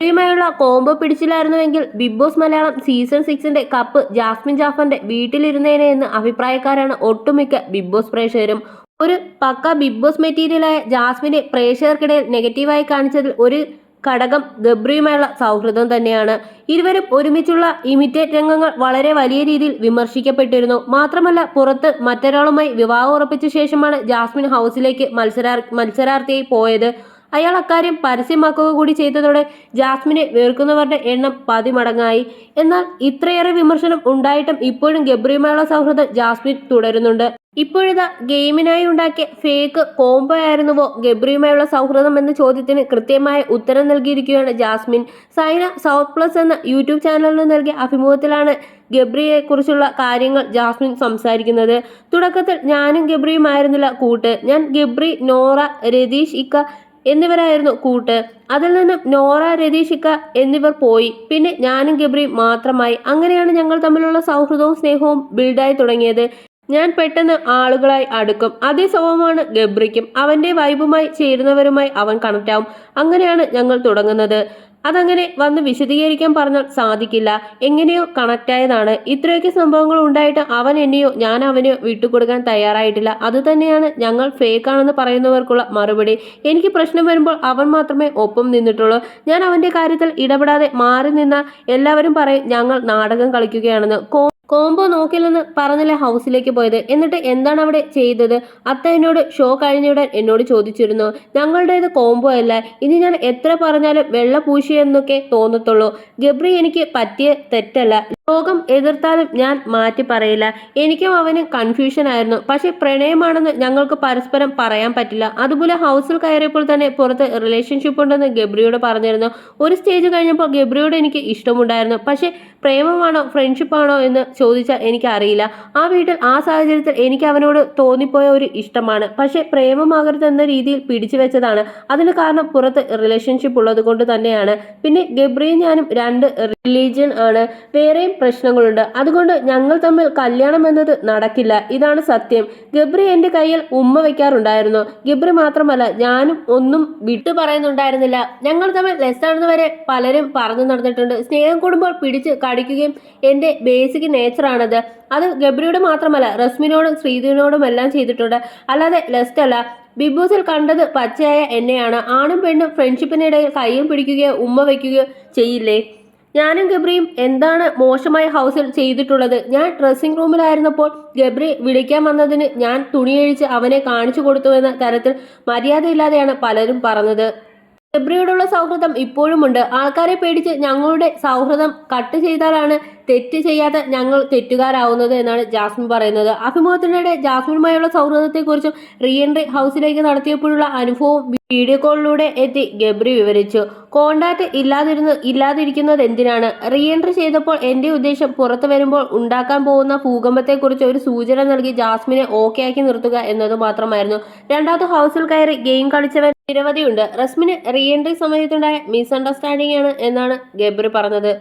ഗബ്രിയുമായുള്ള combo പിടിച്ചില്ലായിരുന്നുവെങ്കിൽ big boss Malayalam season സിക്സിന്റെ cup Jasmine ജാഫറിന്റെ വീട്ടിലിരുന്നേനെ എന്ന് അഭിപ്രായക്കാരാണ് ഒട്ടുമിക്ക ബിഗ് ബോസ് പ്രേക്ഷകരും. ഒരു പക്ക ബിഗ് ബോസ് മെറ്റീരിയലായ ജാസ്മിനെ പ്രേക്ഷകർക്കിടയിൽ നെഗറ്റീവായി കാണിച്ചതിൽ ഒരു ഘടകം ഗബ്രിയുമായുള്ള സൗഹൃദം തന്നെയാണ്. ഇരുവരും ഒരുമിച്ചുള്ള ഇമിറ്റേറ്റ് രംഗങ്ങൾ വളരെ വലിയ രീതിയിൽ വിമർശിക്കപ്പെട്ടിരുന്നു. മാത്രമല്ല പുറത്ത് മറ്റൊരാളുമായി വിവാഹം ഉറപ്പിച്ച ശേഷമാണ് ജാസ്മിൻ ഹൗസിലേക്ക് മത്സരാർ മത്സരാർത്ഥിയായി പോയത്. അയാൾ അക്കാര്യം പരസ്യമാക്കുക കൂടി ചെയ്തതോടെ ജാസ്മിനെ വെറുക്കുന്നവരുടെ എണ്ണം പതിമടങ്ങായി. എന്നാൽ ഇത്രയേറെ വിമർശനം ഉണ്ടായിട്ടും ഇപ്പോഴും ഗബ്രിയുമായുള്ള സൗഹൃദം ജാസ്മിൻ തുടരുന്നുണ്ട്. ഇപ്പോഴിതാ ഗെയിമിനായി ഉണ്ടാക്കിയ ഫേക്ക് കോംബോ ആയിരുന്നുവോ ഗബ്രിയുമായുള്ള സൗഹൃദം എന്ന ചോദ്യത്തിന് കൃത്യമായ ഉത്തരം നൽകിയിരിക്കുകയാണ് ജാസ്മിൻ. സൈന സൗത്ത് പ്ലസ് എന്ന യൂട്യൂബ് ചാനലിന് നൽകിയ അഭിമുഖത്തിലാണ് ഗബ്രിയെ കുറിച്ചുള്ള കാര്യങ്ങൾ ജാസ്മിൻ സംസാരിക്കുന്നത്. തുടക്കത്തിൽ ഞാനും ഗബ്രിയുമായിരുന്നില്ല കൂട്ട്. ഞാൻ ഗബ്രി നോറ രതീഷ് ഇക്ക എന്നിവരായിരുന്നു കൂട്ട്. അതിൽ നിന്നും നോറ രതീഷിക്ക എന്നിവർ പോയി. പിന്നെ ഞാനും ഗബ്രിയും മാത്രമായി. അങ്ങനെയാണ് ഞങ്ങൾ തമ്മിലുള്ള സൗഹൃദവും സ്നേഹവും ബിൽഡായി തുടങ്ങിയത്. ഞാൻ പെട്ടെന്ന് ആളുകളായി അടുക്കും. അതേ സ്വഭാവമാണ് ഗബ്രിക്കും. അവന്റെ വൈബുമായി ചേരുന്നവരുമായി അവൻ കണക്റ്റാവും. അങ്ങനെയാണ് ഞങ്ങൾ തുടങ്ങുന്നത്. അതങ്ങനെ വന്ന് വിശദീകരിക്കാൻ പറഞ്ഞാൽ സാധിക്കില്ല. എങ്ങനെയോ കണക്റ്റായതാണ്. ഇത്രയൊക്കെ സംഭവങ്ങൾ ഉണ്ടായിട്ട് അവൻ എന്നെയോ ഞാൻ അവനെയോ വിട്ടുകൊടുക്കാൻ തയ്യാറായിട്ടില്ല. അത് തന്നെയാണ് ഞങ്ങൾ ഫേക്ക് ആണെന്ന് പറയുന്നവർക്കുള്ള മറുപടി. എനിക്ക് പ്രശ്നം വരുമ്പോൾ അവൻ മാത്രമേ ഒപ്പം നിന്നിട്ടുള്ളൂ. ഞാൻ അവന്റെ കാര്യത്തിൽ ഇടപെടാതെ മാറി നിന്ന എല്ലാവരും പറയും ഞങ്ങൾ നാടകം കളിക്കുകയാണെന്ന്. കോംബോ നോക്കില്ലെന്ന് പറഞ്ഞില്ല ഹൗസിലേക്ക് പോയത്? എന്നിട്ട് എന്താണ് അവിടെ ചെയ്തത്? അത്ത എന്നോട് ഷോ കഴിഞ്ഞുടൻ എന്നോട് ചോദിച്ചിരുന്നു. ഞങ്ങളുടേത് കോംബോ അല്ല. ഇനി ഞാൻ എത്ര പറഞ്ഞാലും വെള്ള പൂശിയെന്നൊക്കെ തോന്നത്തുള്ളൂ. ഗബ്രി എനിക്ക് പറ്റിയ തെറ്റല്ല. ലോകം എതിർത്താലും ഞാൻ മാറ്റി പറയില്ല. എനിക്കും അവന് കൺഫ്യൂഷൻ ആയിരുന്നു. പക്ഷെ പ്രണയമാണെന്ന് ഞങ്ങൾക്ക് പരസ്പരം പറയാൻ പറ്റില്ല. അതുപോലെ ഹൗസിൽ കയറിയപ്പോൾ തന്നെ പുറത്ത് റിലേഷൻഷിപ്പ് ഉണ്ടെന്ന് ഗബ്രിയോട് പറഞ്ഞിരുന്നു. ഒരു സ്റ്റേജ് കഴിഞ്ഞപ്പോൾ ഗബ്രിയോട് എനിക്ക് ഇഷ്ടമുണ്ടായിരുന്നു. പക്ഷെ പ്രേമമാണോ ഫ്രണ്ട്ഷിപ്പാണോ എന്ന് ചോദിച്ചാൽ എനിക്കറിയില്ല. ആ വീട്ടിൽ ആ സാഹചര്യത്തിൽ എനിക്ക് അവനോട് തോന്നിപ്പോയ ഒരു ഇഷ്ടമാണ്. പക്ഷെ പ്രേമമാകരുതെന്ന രീതിയിൽ പിടിച്ചു വെച്ചതാണ്. അതിന് കാരണം പുറത്ത് റിലേഷൻഷിപ്പ് ഉള്ളത് കൊണ്ട് തന്നെയാണ്. പിന്നെ ഗബ്രിയും ഞാനും രണ്ട് റിലീജിയൻ ആണ്. വേറെയും പ്രശ്നങ്ങളുണ്ട്. അതുകൊണ്ട് ഞങ്ങൾ തമ്മിൽ കല്യാണം എന്നത് നടക്കില്ല. ഇതാണ് സത്യം. ഗബ്രി എന്റെ കയ്യിൽ ഉമ്മ വെക്കാറുണ്ടായിരുന്നു. ഗബ്രി മാത്രമല്ല ഞാനും ഒന്നും വിട്ടു പറയുന്നുണ്ടായിരുന്നില്ല. ഞങ്ങൾ തമ്മിൽ ലെസ്സാണെന്ന് വരെ പലരും പറഞ്ഞു നടന്നിട്ടുണ്ട്. സ്നേഹം കൂടുമ്പോൾ പിടിച്ച് കടിക്കുകയും എന്റെ ബേസിക് നേച്ചറാണത്. അത് ഗബ്രിയോട് മാത്രമല്ല റസ്മിനോടും ശ്രീധുവിനോടും എല്ലാം ചെയ്തിട്ടുണ്ട്. അല്ലാതെ ലെസ്റ്റ് അല്ല ബിഗ് ബോസിൽ കണ്ടത് പച്ചയായ എന്നെയാണ്. ആണും പെണ്ണും ഫ്രണ്ട്ഷിപ്പിനിടയിൽ കയ്യും പിടിക്കുകയോ ഉമ്മ വയ്ക്കുകയോ ചെയ്യില്ലേ? ഞാനും ഗബ്രിയും എന്താണ് മോശമായ ഹൗസിൽ ചെയ്തിട്ടുള്ളത്? ഞാൻ ഡ്രസ്സിംഗ് റൂമിലായിരുന്നപ്പോൾ ഗബ്രി വിളിക്കാൻ വന്നതിന് ഞാൻ തുണിയഴിച്ച് അവനെ കാണിച്ചു കൊടുത്തു എന്ന തരത്തിൽ മര്യാദയില്ലാതെയാണ് പലരും പറഞ്ഞത്. ഗബ്രിയോടുള്ള സൗഹൃദം ഇപ്പോഴുമുണ്ട്. ആൾക്കാരെ പേടിച്ച് ഞങ്ങളുടെ സൗഹൃദം കട്ട് ചെയ്താലാണ് തെറ്റ് ചെയ്യാതെ ഞങ്ങൾ തെറ്റുകാരാവുന്നത് എന്നാണ് ജാസ്മിൻ പറയുന്നത്. അഭിമുഖത്തിനിടെ ജാസ്മിനുമായുള്ള സൗഹൃദത്തെക്കുറിച്ചും റീ എൻട്രി ഹൗസിലേക്ക് നടത്തിയപ്പോഴുള്ള അനുഭവം വീഡിയോ കോളിലൂടെ എത്തി ഗബ്രി വിവരിച്ചു. കോണ്ടാക്ട് ഇല്ലാതിരുന്ന് ഇല്ലാതിരിക്കുന്നത് എന്തിനാണ്? റീ എൻട്രി ചെയ്തപ്പോൾ എന്റെ ഉദ്ദേശം പുറത്തു വരുമ്പോൾ ഉണ്ടാക്കാൻ പോകുന്ന ഭൂകമ്പത്തെക്കുറിച്ച് ഒരു സൂചന നൽകി ജാസ്മിനെ ഓക്കെ ആക്കി നിർത്തുക എന്നത് മാത്രമായിരുന്നു. രണ്ടാമത് ഹൗസിൽ കയറി ഗെയിം കളിച്ചവൻ നിരവധിയുണ്ട്. റസ്മിന് റീ എൻട്രി സമയത്തുണ്ടായ മിസ്അണ്ടർസ്റ്റാൻഡിംഗ് ആണ് എന്നാണ് ഗബ്രി പറഞ്ഞത്.